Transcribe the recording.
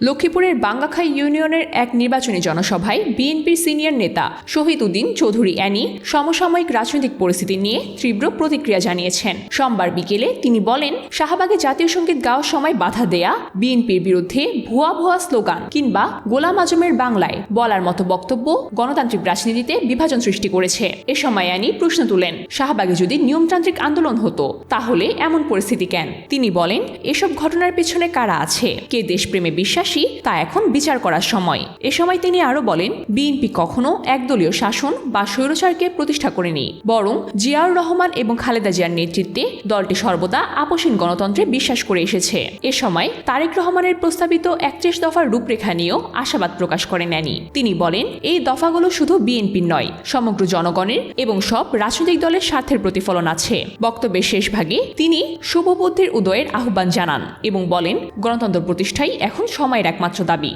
লক্ষ্মীপুরের বাঙ্গাখাই ইউনিয়নের এক নির্বাচনী জনসভায় বিএনপির সিনিয়র নেতা শহীদ উদ্দিন চৌধুরী অ্যানি সমসাময়িক রাজনৈতিক পরিস্থিতি নিয়ে তীব্র প্রতিক্রিয়া জানিয়েছেন। সোমবার বিকেলে তিনি বলেন, শাহবাগে জাতীয় সংগীত গাওয়ার সময় বাধা দেয়া, বিএনপির বিরুদ্ধে ভুয়া ভুয়া স্লোগান কিংবা গোলাম আজমের বাংলায় বলার মতো বক্তব্য গণতান্ত্রিক রাজনীতিতে বিভাজন সৃষ্টি করেছে। এ সময় অ্যানি প্রশ্ন তুলেন, শাহবাগে যদি নিয়মতান্ত্রিক আন্দোলন হতো, তাহলে এমন পরিস্থিতি কেন? তিনি বলেন, এসব ঘটনার পেছনে কারা আছে? কে দেশপ্রেমে বিশ্বাসী তা এখন বিচার করার সময়। এ সময় তিনি আরও বলেন, বিএনপি কখনো একদলীয় শাসন বা স্বৈরচারকে প্রতিষ্ঠা করেনি, বরং জিয়াউর রহমান এবং খালেদা জিয়ার নেতৃত্বে দলটি সর্বদা আপসীন গণতন্ত্রে বিশ্বাস করে এসেছে। এ সময় তারেক রহমানের প্রস্তাবিত একত্রিশ দফার রূপরেখা নিয়েও আশাবাদ প্রকাশ করেন ন্যানি তিনি বলেন, এই দফাগুলো শুধু বিএনপির নয়, সমগ্র জনগণের এবং সব রাজনৈতিক দলের স্বার্থের প্রতিফলন আছে। বক্তব্যের শেষ ভাগে তিনি শুভবুদ্ধির উদয়ের আহ্বান জানান এবং বলেন, গণতন্ত্র প্রতিষ্ঠাই এখন সময়ের একমাত্র দাবি।